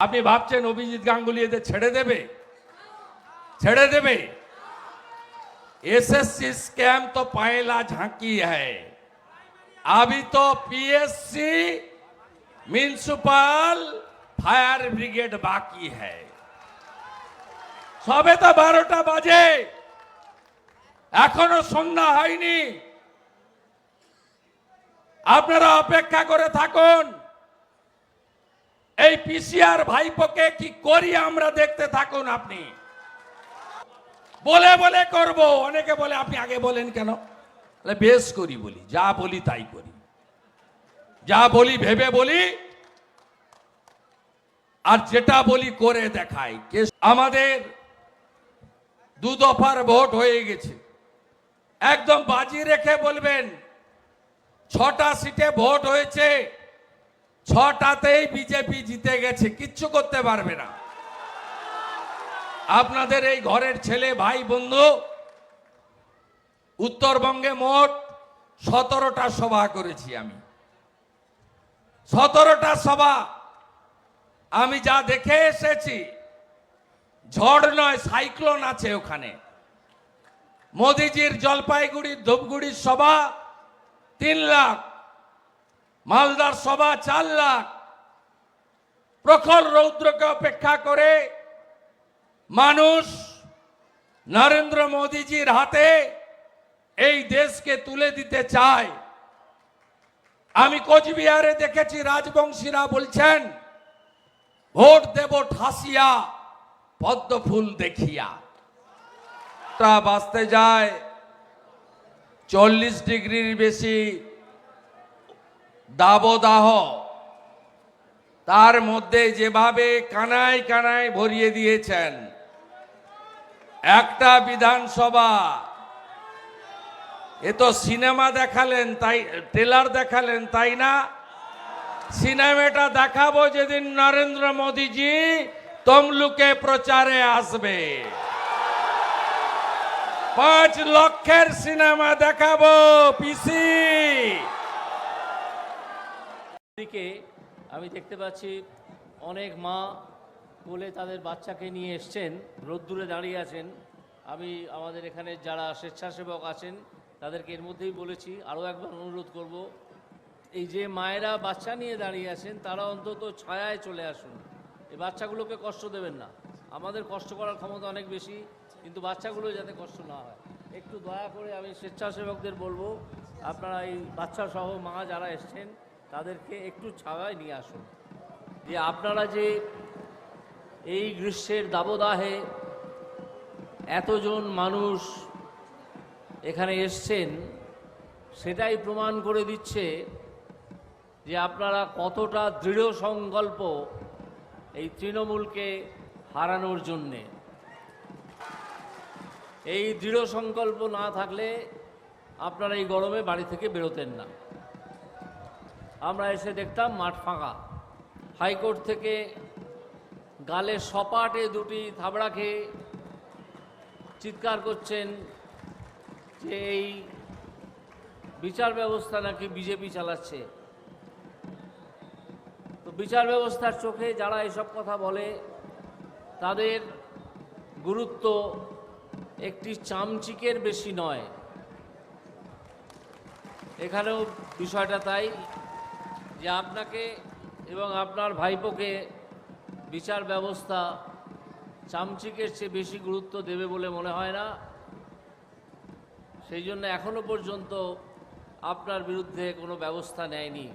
আপনি ভাবছেন অভিজিৎ গাঙ্গুলি এদের ছেড়ে দেবে ছেড়ে দেবে एसएससी स्कैम तो पहला झांकी है अभी तो पीएससी म्यूनिसिपल फायर ब्रिगेड बाकी है সবে তো বারোটা বাজে এখনো সন্ধ্যা হয়নি আপনারা অপেক্ষা করে থাকুন এই পিসিআর ভাইপোকে কি করি আমরা দেখতে থাকুন আপনি? বলে বলে করব। অনেকে বলে, আপনি আগে বলেন কেন? বেশ করি বলি, যা বলি তাই করি। যা বলি, ভেবে বলি। আর যেটা বলি করে দেখাই। আমাদের দু দফার ভোট হয়ে গেছে। একদম বাজি রেখে বলবেন, ছটা সিটে ভোট হয়েছে। ছটাতেই বিজেপি জিতে গেছে, কিচ্ছু করতে পারবে না। আপনাদের এই ঘরের ছেলে, ভাই, বন্ধু, উত্তরবঙ্গে মোট সতেরোটা সভা করেছি আমি। সতেরোটা সভা। আমি যা দেখে এসেছি, ঝড় নয়, সাইক্লোন আছে ওখানে। মোদিজির জলপাইগুড়ি ধূপগুড়ির সভা, তিন লাখ। মালদার সভা চার লাখ। প্রখর রৌদ্রকে অপেক্ষা করে মানুষ নরেন্দ্র মোদীজির হাতে এই দেশকে তুলে দিতে চায়। আমি কোচবিহারে দেখেছি রাজবংশীরা বলছেন, ভোট দেব ঠাসিয়া, পদ্ম ফুল দেখিয়া। তা বাঁচতে যায়, চল্লিশ ডিগ্রির বেশি দাবদাহ। তার মধ্যে যেভাবে কানায় কানায় ভরিয়ে দিয়েছেন, একটা বিধানসভা, এ তো সিনেমা দেখালেন, তাই, ট্রেলার দেখালেন, তাই না? সিনেমাটা দেখাবো যেদিন নরেন্দ্র মোদীজি তমলুকে প্রচারে আসবে। পাঁচ লক্ষের সিনেমা দেখাবো, পিসি। দিকে আমি দেখতে পাচ্ছি, অনেক মা কোলে তাদের বাচ্চাকে নিয়ে এসছেন, রোদ্দুরে দাঁড়িয়ে আছেন। আমি আমাদের এখানে যারা স্বেচ্ছাসেবক আছেন, তাদেরকে এর মধ্যেই বলেছি, আরও একবার অনুরোধ করব, এই যে মায়েরা বাচ্চা নিয়ে দাঁড়িয়ে আছেন, তারা অন্তত ছায়ায় চলে আসুন। এই বাচ্চাগুলোকে কষ্ট দেবেন না। আমাদের কষ্ট করার ক্ষমতা অনেক বেশি, কিন্তু বাচ্চাগুলো যাতে কষ্ট না হয়। একটু দয়া করে আমি স্বেচ্ছাসেবকদের বলব, আপনারা এই বাচ্চা সহ মা যারা এসছেন তাদেরকে একটু ছায়ায় নিয়ে আসুন। যে আপনারা যে এই গ্রীষ্মের দাবদাহে এতজন মানুষ এখানে এসছেন, সেটাই প্রমাণ করে দিচ্ছে যে আপনারা কতটা দৃঢ় সংকল্প এই তৃণমূলকে হারানোর জন্যে। এই দৃঢ় সংকল্প না থাকলে আপনারা এই গরমে বাড়ি থেকে বেরোতেন না। আমরা এসে দেখতাম মাঠ ফাঁকা। হাইকোর্ট থেকে গালে সপাটে দুটি থাবড়া খেয়ে চিৎকার করছেন যে এই বিচার ব্যবস্থা নাকি বিজেপি চালাচ্ছে। তো বিচার ব্যবস্থার চোখে যারা এসব কথা বলে, তাদের গুরুত্ব একটি চামচিকের বেশি নয়। এখানেও বিষয়টা তাই। যে আপনাকে এবং আপনার ভাইপোকে বিচার ব্যবস্থা চামচিকের চেয়ে বেশি গুরুত্ব দেবে বলে মনে হয় না। সেই জন্য এখনও পর্যন্ত আপনার বিরুদ্ধে কোনো ব্যবস্থা নেয়নি।